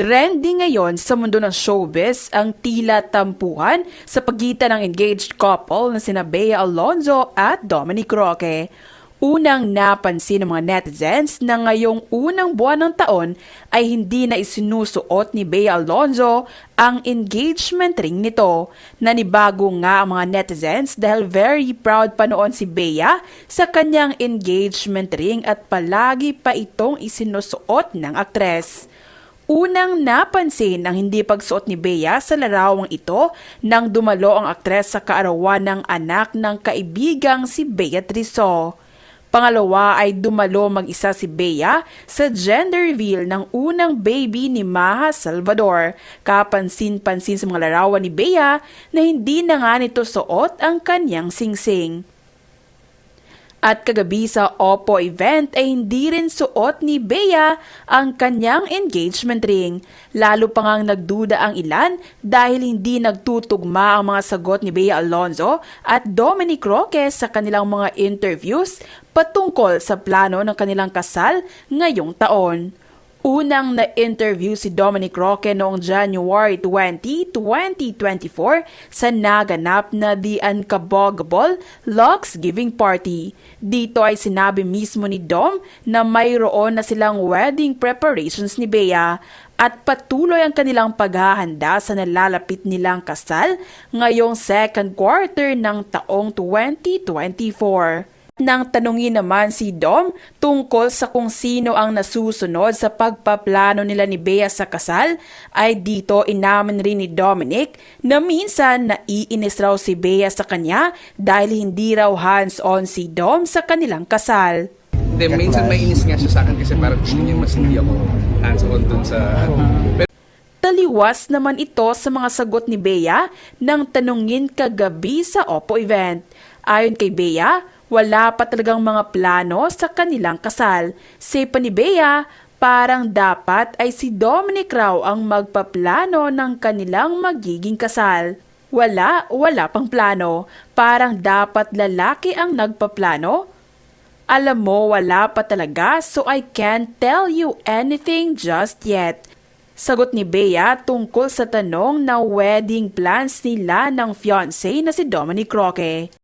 Trending ngayon sa mundo ng showbiz ang tila tampuhan sa pagitan ng engaged couple na sina Bea Alonzo at Dominic Roque. Unang napansin ng mga netizens na ngayong unang buwan ng taon ay hindi na isinusuot ni Bea Alonzo ang engagement ring nito. Nanibago nga ang mga netizens dahil very proud pa noon si Bea sa kanyang engagement ring at palagi pa itong isinusuot ng aktres. Unang napansin ang hindi pagsuot ni Bea sa larawang ito nang dumalo ang aktres sa kaarawan ng anak ng kaibigang si Beatrice So. Pangalawa ay dumalo mag-isa si Bea sa gender reveal ng unang baby ni Maha Salvador. Kapansin-pansin sa mga larawan ni Bea na hindi na nga nito suot ang kanyang singsing. At kagabi sa Oppo event ay hindi rin suot ni Bea ang kanyang engagement ring. Lalo pa ngang nagduda ang ilan dahil hindi nagtutugma ang mga sagot ni Bea Alonzo at Dominic Roque sa kanilang mga interviews patungkol sa plano ng kanilang kasal ngayong taon. Unang na-interview si Dominic Roque noong January 20, 2024 sa naganap na The Unkabogable Lux Giving Party. Dito ay sinabi mismo ni Dom na mayroon na silang wedding preparations ni Bea at patuloy ang kanilang paghahanda sa nalalapit nilang kasal ngayong second quarter ng taong 2024 nang tanungin naman si Dom tungkol sa kung sino ang nasusunod sa pagpaplano nila ni Bea sa kasal, ay dito inamin rin ni Dominic na minsan naiinis raw si Bea sa kanya dahil hindi raw hands-on si Dom sa kanilang kasal. Hindi, minsan may inis nga siya sa akin kasi parang gusto niya mas hindi ako hands-on dun sa... Pero Taliwas naman ito sa mga sagot ni Bea nang tanungin kagabi sa Oppo event. Ayon kay Bea, wala pa talagang mga plano sa kanilang kasal. Say pa ni Bea, parang dapat ay si Dominic raw ang magpaplano ng kanilang magiging kasal. Wala, wala pang plano. Parang dapat lalaki ang nagpaplano. Alam mo, wala pa talaga so I can't tell you anything just yet. Sagot ni Bea tungkol sa tanong na wedding plans nila ng fiancé na si Dominic Roque.